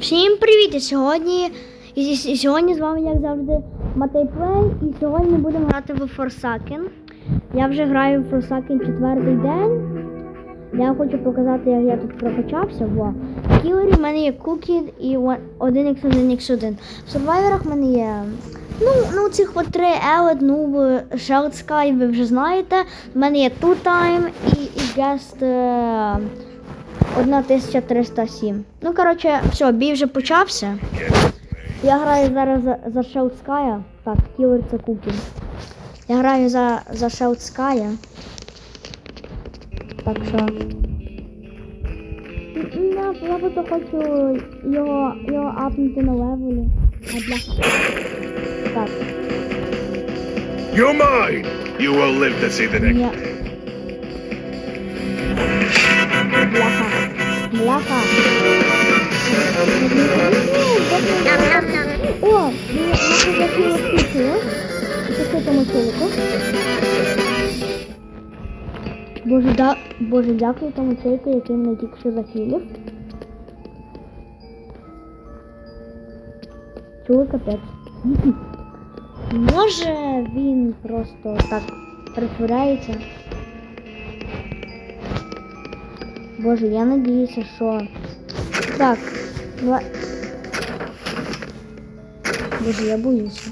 Всім привіт! І сьогодні, і, і- і сьогодні з вами, як завжди, Матей Плей. І сьогодні будемо грати в Forsaken. Я вже граю в Forsaken четвертий день. Я хочу показати, як я тут прокачався. Во. В кілері в мене є Cookie і 1x1x1. В сурвайверах в мене є. Ну, ну цих от три Елет, ну, Sheld Sky, ви вже знаєте. В мене є Two Time і, і Guest е, 1307. Ну, коротше, все, бій вже почався. Я граю зараз за, за Sky. Так, кілер це Cookie. Я граю за, за Sky. Так що. Я, я просто хочу його, його апнути на левелі. А для... Так, You're mine! You will live to see the next Бляха. О, я захотіла птицю. Пішли тому чоловіку. Боже, да... Боже, дякую тому чоловіку, який мене тільки що захилив. Чули капець. Може він просто так притворяється. Боже, я надіюся, що. Так. Два... Боже, я боюся.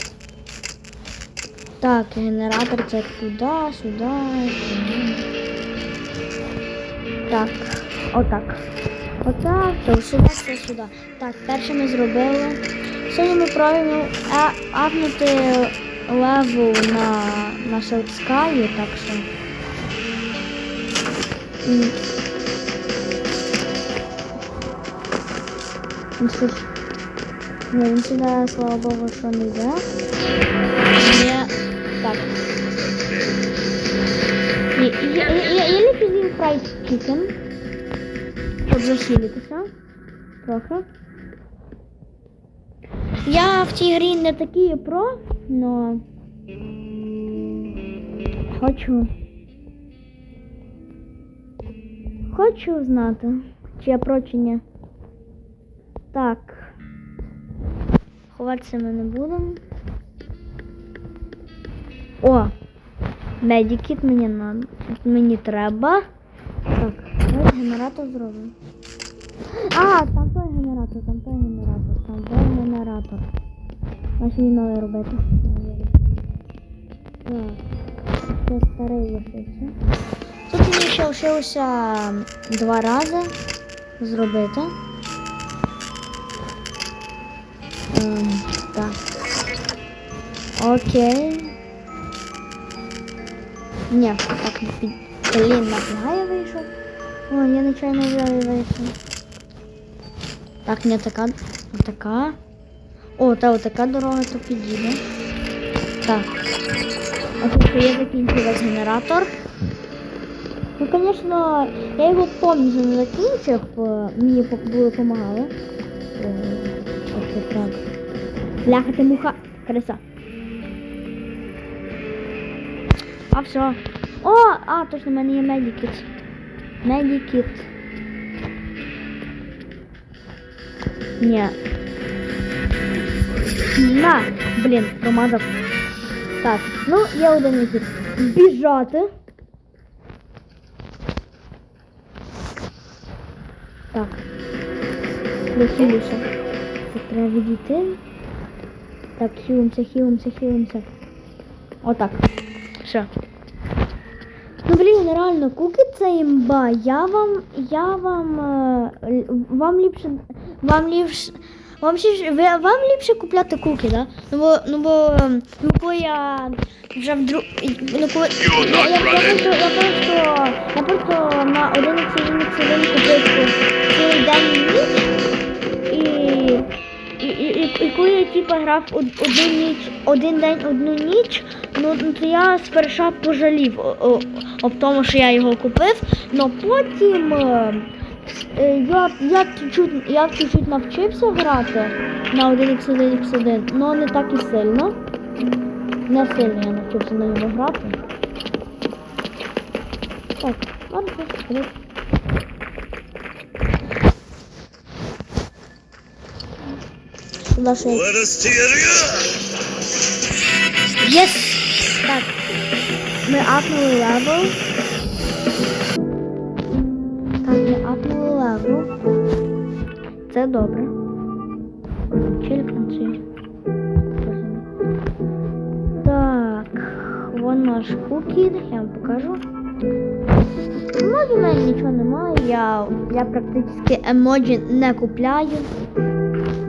Так, генератор це туди, сюди. сюди. Так, отак. Отак, то сюди, все сюди. Так, перше ми зробили. Сьогодні ми пробуємо апнути левел на, на Шелдскаї, так що. М. Ну. Ні, він сюди, слава Богу, що не йде. Є. Так. Я, я, я, я з'їм фрайд чикен. Щоб захилитися. Трохи. Я в цій грі не такий про, но хочу. Хочу знати, чи я про чи ні. Так. Ховатися ми не будемо. О! Медикіт мені надо. Мені треба. Так, давай генератор зробимо. А, там той генератор, там той генератор, там той генератор. Наші не мали робити. Так, це старий лишився. Тут мені ще лишилося два рази зробити. Ем, так. Окей. Ні, так не під... Блін, нафіга я вийшов. О, я нечайно вже вийшов. Так, не така, не така. О, та така дорога то підійде. Так. Окей, я закінчив генератор. Ну, звісно, я його повністю не закінчив, мені по- Ось так. Бляха, ти муха. Криса. А все. О, а, точно, в мене є медикіт. Медикіт. Ні. На! Блін, промазав. Так, ну, є один вихід. Біжати. Так. Дохилюся. Треба відійти. Так, хілимося, хілимося, хілимося. Отак. Все. Ну блін, реально, куки це імба. Я вам, я вам, е, вам ліпше, вам ліпше, вам ще, вам ліпше купляти куки, да? Ну бо, ну бо, ем, ну коли я вже вдру, ну коли, я, я, просто, я просто, я просто на один цілий цілий купив цілий день ніч, і, і, і, коли я типа грав од- одну ніч, один день, одну ніч, ну ну, то я сперша пожалів об тому, що я його купив, но потім е, е, я, я чуть-чуть я чуть-чуть навчився грати на 1x1x1, але не так і сильно. Не сильно я навчився на нього грати. Так, ладно, You! Єс! Так. Ми апнули левел. Так, ми апнули левел. Це добре. Чельканці. Так, вон наш кукід, я вам покажу. Емоджі в мене нічого немає, я, я практично емоджі не купляю.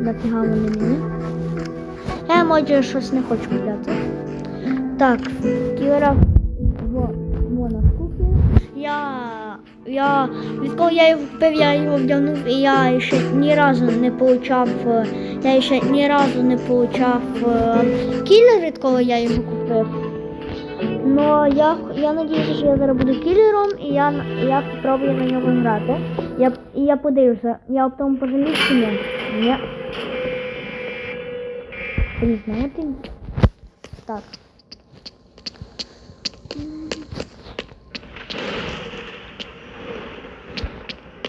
Нафіга вони мені. Я емоджі щось не хочу купляти. Так, Кіра во кухні. Я, я, відколи я його купив, я його вдягнув, і я ще ні разу не получав, е, я ще ні разу не получав е, кілер, відколи я його купив. Но я, я надіюся, що я зараз буду кілером, і я, я спробую на нього грати. Я, я подивлюся, я потім пожалію чи ні. Ні. Блін, знаєте? Так.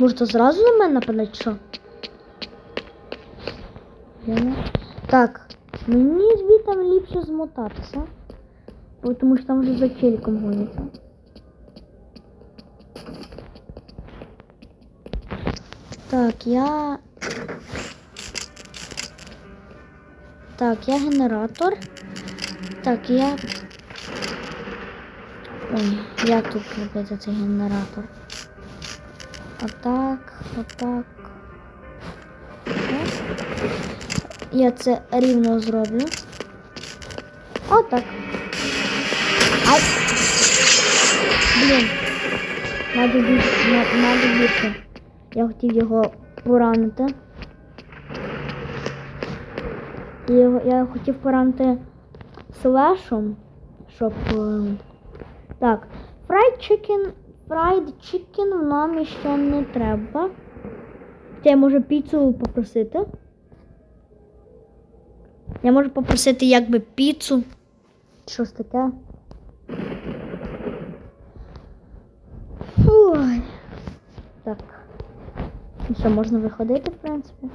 Може, то зразу на мене нападать, що? Я не... Так, мені звідти ліпше змотатися. Тому що там вже за челіком гоняться. Так, я. Так, я генератор. Так, я. Ой, як тут робити цей генератор? Отак, отак. Так. Я це рівно зроблю. Отак. Ай! Блін. Надо більше. Я хотів його поранити. Я, я хотів поранити слешом, щоб. е, Так, fried chicken, fried chicken нам ще не треба. Я можу піцу попросити. Я можу попросити якби піцу. Щось таке. Ой. Так. Що, можна виходити, в принципі.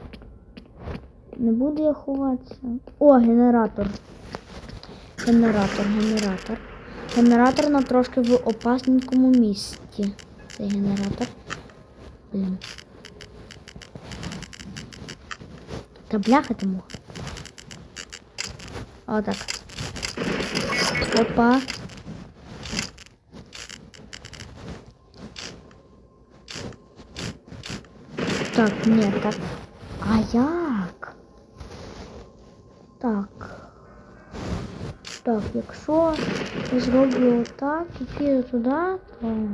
Не буду я ховатися. О, генератор. Генератор, генератор. Генератор на трошки в опасненькому місці. Цей генератор. Блін. Та бляха ти мог. Отак. Опа. Так, ні, так. А як? Так. Так, якщо я зроблю так і піду туди, то.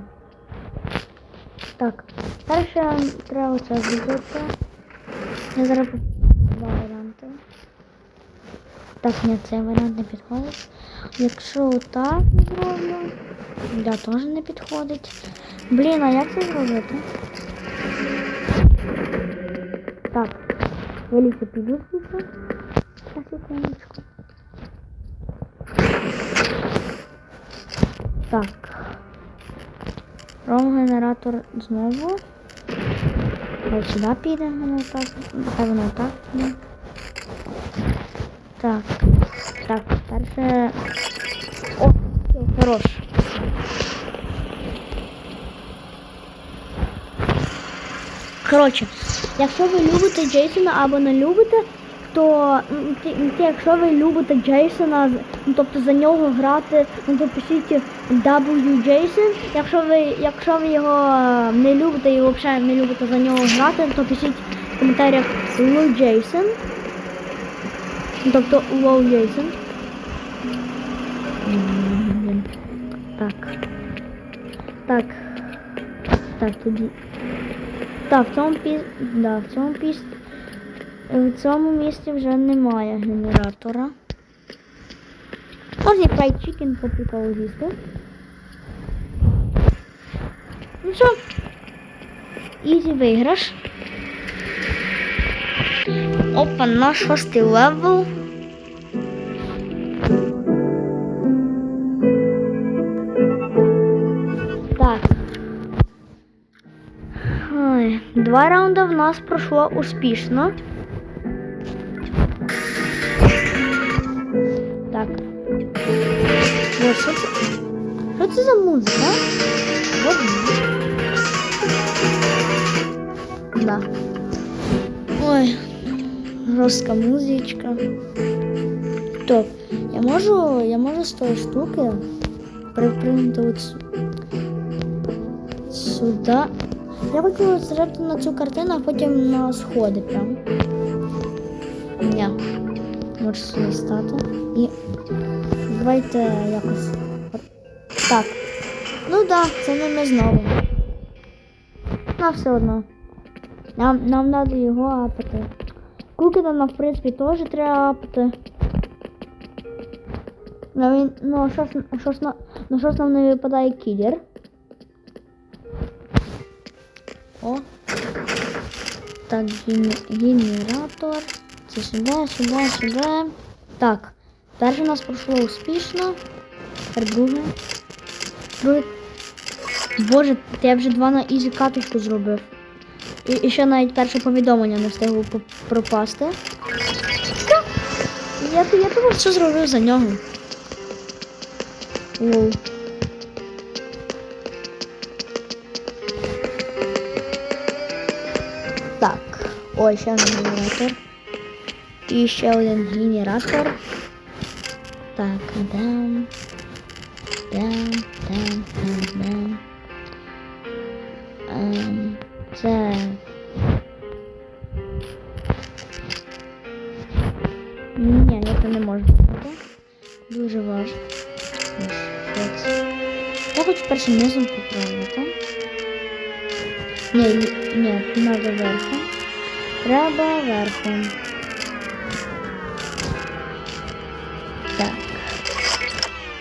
Так, перше треба це зробити. Я зараз по- два варіанти. Так, ні, цей варіант не підходить. Якщо так зроблю, да, теж не підходить. Блін, а як це зробити? Так, велике піду звідси. Зараз Секундочку. Так. Ром генератор знову. Хай сюди піде, воно так. Хай воно так піде. Так. Так, перше. О, все, хорош. Коротше, якщо ви любите Джейсона або не любите, то якщо ви любите Джейсона, ну, тобто за нього грати, ну то пишіть W. Якщо ви, якщо ви його е, не любите і взагалі не любите за нього грати, то пишіть в коментарях Lou Jason. Ну, Тобто Low Jason. Так. Так. Так, тоді. Так, в цьому піс... да, в цьому піс... В цьому місці вже немає генератора. Можна фрайд чикен по приколу з'їсти. Ну що? Ізі виграш. Опа, на шостий левел. Так. Ой, два раунди в нас пройшло успішно. Музика? Да. Ой, жорстка музичка. Топ. Я можу, я можу з тої штуки припринути от сю- сюди. Я хочу зробити на цю картину, а потім на сходи прям. Ні. Можу сюди стати. І давайте якось. Так. Ну да, це не ми знову. Нам все одно. Нам, нам треба його апати. Кукіна нам, в принципі, теж треба апати. Ну, він, ну, що ж, що ж, ну, що нам не випадає кілер? О. Так, ген- генератор. Це сюди, сюди, сюди. Так. Перше у нас пройшло успішно. Тепер друге. Друге. Боже, я вже два на ізі каточку зробив. І, і ще навіть перше повідомлення не встигло пропасти. Я, я того все зробив за нього. Лоу. Так, ой, ще один генератор. І ще один генератор. Так, дам. Дам, дам, дам, дам. Ні, я це не можу. Дуже важко. Я хочу першим низом поправити. Ні, ні, треба верхом. Треба верхом. Так.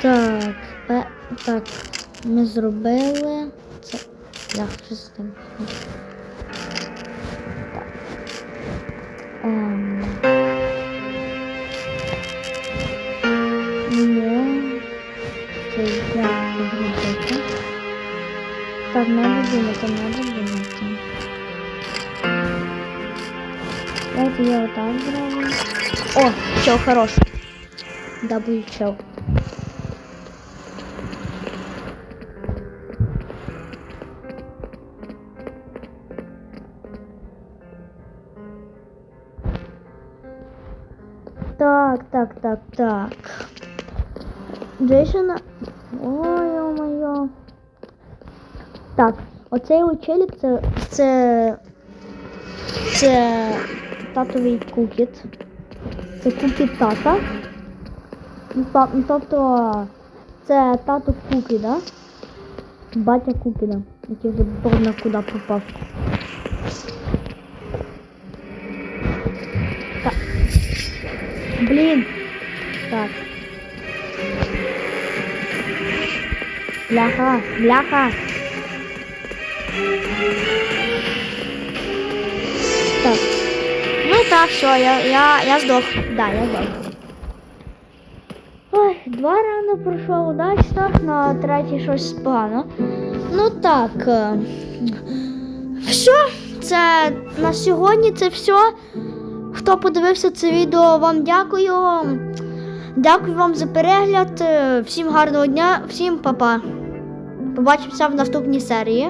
Так, пе, так, ми зробили. Це. Я що з тим? Так. Так, надо думати, надо думати. Давайте я отак зроблю. О, чел хорош. W чел. Так, так, так, так. Джейсона. Ой, ой-моє. Так, оцей учелік це. це. Це татовий кукіт. Це кукіт тата. Ну, ну, Тобто це тато Кукіда. Батя Кукіда, який вже куди пропав. Так. Блін. Так. Бляха, бляха. Так. Ну так, все, я, я, я здох. Да, я здох. Ой, два раунди пройшов удачно, на третій щось погано. Ну так. е, Все, це на сьогодні це все. Хто подивився це відео, вам дякую. Дякую вам за перегляд. Всім гарного дня, всім па-па. Побачимося в наступній серії.